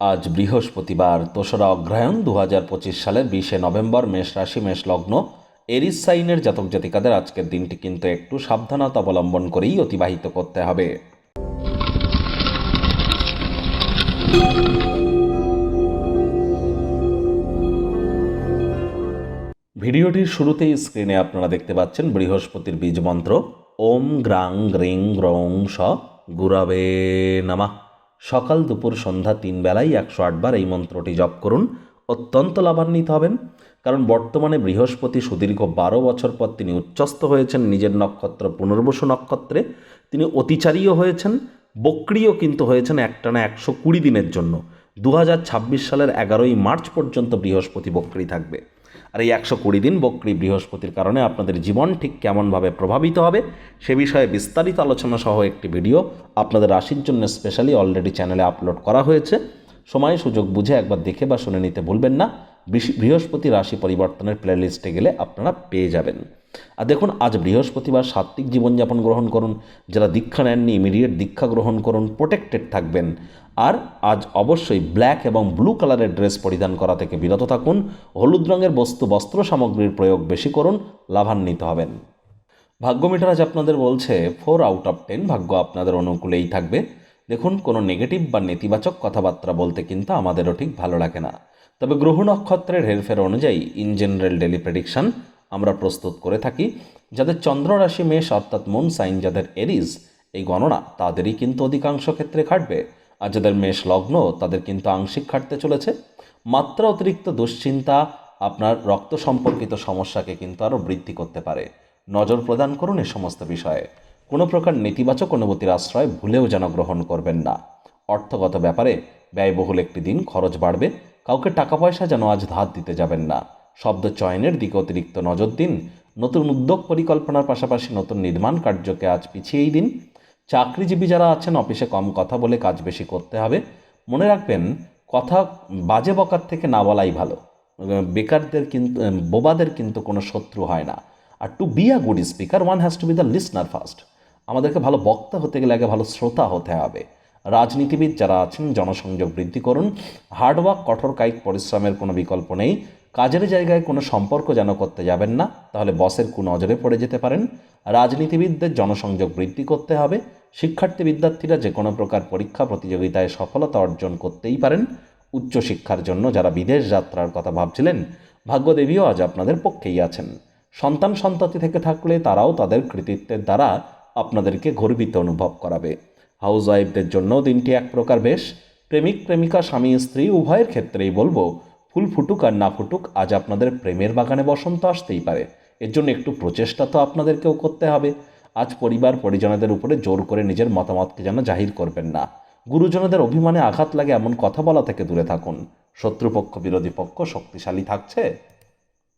আজ বৃহস্পতিবার, দোসরা অগ্রহায়ণ দু হাজার পঁচিশ সালের বিশে নভেম্বর মেষ রাশি, মেষ লগ্ন। এরিস সাইনের জাতক জাতিকাদের আজকের দিনটি কিন্তু একটু সাবধানতা অবলম্বন করেই অতিবাহিত করতে হবে। ভিডিওটির শুরুতেই স্ক্রিনে আপনারা দেখতে পাচ্ছেন বৃহস্পতির বীজ মন্ত্র। ওম গ্রাং গ্রিং গ্রং স গুরাবে নামা। সকাল দুপুর সন্ধ্যা তিন বেলায় একশো আটবার এই মন্ত্রটি জপ করুন। অত্যন্ত লাভান্বিত হবেন, কারণ বর্তমানে বৃহস্পতি সুদীর্ঘ বারো বছর পর তিনি উচ্চস্থ হয়েছেন, নিজের নক্ষত্র পুনর্বসু নক্ষত্রে তিনি অতিচারীও হয়েছেন, বক্রিও কিন্তু হয়েছেন একটানা একশো কুড়ি দিনের জন্য। দু হাজার ছাব্বিশ সালের এগারোই মার্চ পর্যন্ত বৃহস্পতি বক্রি থাকবে। আর এই একশো কুড়ি দিন বক্রি বৃহস্পতির কারণে আপনাদের জীবন ঠিক কেমনভাবে প্রভাবিত হবে সে বিষয়ে বিস্তারিত আলোচনা সহ একটি ভিডিও আপনাদের রাশির জন্য স্পেশালি অলরেডি চ্যানেলে আপলোড করা হয়েছে। সময়, সুযোগ বুঝে একবার দেখে বা শুনে নিতে ভুলবেন না। বৃহস্পতি রাশি পরিবর্তনের প্লেলিস্টে গেলে আপনারা পেয়ে যাবেন। আর দেখুন, আজ বৃহস্পতিবার সাত্ত্বিক জীবনযাপন গ্রহণ করুন, যারা দীক্ষা নেননি ইমিডিয়েট দীক্ষা গ্রহণ করুন প্রোটেক্টেড থাকবেন। আর আজ অবশ্যই ব্ল্যাক এবং ব্লু কালারের ড্রেস পরিধান করা থেকে বিরত থাকুন, হলুদ রঙের বস্তু, বস্ত্র সামগ্রীর প্রয়োগ বেশি করুন, লাভান্বিত হবেন। ভাগ্য মিটার আজ আপনাদের বলছে ফোর আউট অফ টেন ভাগ্য আপনাদের অনুকূলেই থাকবে। দেখুন, কোনো নেগেটিভ বা নেতিবাচক কথাবার্তা বলতে কিন্তু আমাদেরও ঠিক ভালো লাগে না। তবে গ্রহ নক্ষত্রের হেরফের অনুযায়ী ইন জেনারেল ডেলি প্রেডিকশন আমরা প্রস্তুত করে থাকি, যাদের চন্দ্র রাশি মেষ অর্থাৎ মুন সাইন যাদের এরিজ এই গণনা তাদেরই কিন্তু অধিকাংশ ক্ষেত্রে খাটবে আর যাদের মেষ লগ্ন, তাদের কিন্তু আংশিক খাটতে চলেছে। মাত্রা অতিরিক্ত দুশ্চিন্তা আপনার রক্ত সম্পর্কিত সমস্যাকে কিন্তু আরও বৃদ্ধি করতে পারে। নজর প্রদান করুন এ সমস্ত বিষয়ে। কোনো প্রকার নেতিবাচক অনুভূতির আশ্রয় ভুলেও যেন গ্রহণ করবেন না। অর্থগত ব্যাপারে ব্যয়বহুল একটি দিন খরচ বাড়বে। কাউকে টাকা পয়সা যেন আজ ধার দিতে যাবেন না। শব্দ চয়নের দিকে অতিরিক্ত নজর দিন। নতুন উদ্যোগ পরিকল্পনার পাশাপাশি নতুন নির্মাণ কার্যকে আজ পিছিয়েই দিন। চাকরিজীবী যারা আছেন, অফিসে কম কথা বলে কাজ বেশি করতে হবে। মনে রাখবেন, কথা বাজে বকার থেকে না বলাই ভালো। বেকারদের কিন্তু বোবাদের কিন্তু কোনো শত্রু হয় না। আর to be a good speaker one has to be the listener first আমাদেরকে ভালো বক্তা হতে গেলে আগে ভালো শ্রোতা হতে হবে। রাজনীতিবিদ যারা আছেন, জনসংযোগ বৃদ্ধি করুন। হার্ডওয়ার্ক কঠোর কায়িক পরিশ্রমের কোনো বিকল্প নেই। কাজের জায়গায় কোনো সম্পর্ক যেন করতে যাবেন না, তাহলে বসের কুনজরে পড়ে যেতে পারেন। রাজনীতিবিদদের জনসংযোগ বৃদ্ধি করতে হবে। শিক্ষার্থী বিদ্যার্থীরা যে কোনো প্রকার পরীক্ষা প্রতিযোগিতায় সফলতা অর্জন করতেই পারেন। উচ্চশিক্ষার জন্য যারা বিদেশ যাত্রার কথা ভাবছিলেন, ভাগ্যদেবীও আজ আপনাদের পক্ষেই আছেন। সন্তান সন্ততি থেকে থাকলে তারাও তাদের কৃতিত্বের দ্বারা আপনাদেরকে গর্বিত অনুভব করাবে। হাউস ওয়াইফদের জন্য দিনটি এক প্রকার বেশ। প্রেমিক, প্রেমিকা, স্বামী, স্ত্রী, উভয়ের ক্ষেত্রেই বলব ফুল ফুটুক আর না ফুটুক, আজ আপনাদের প্রেমের বাগানে বসন্ত আসতেই পারে। এর জন্য একটু প্রচেষ্টা তো আপনাদেরকেও করতে হবে। আজ পরিবার পরিজনদের উপরে জোর করে নিজের মতামতকে যেন জাহির করবেন না। গুরুজনদের অভিমানে আঘাত লাগে এমন কথা বলা থেকে দূরে থাকুন। শত্রুপক্ষ, বিরোধী পক্ষ শক্তিশালী থাকছে।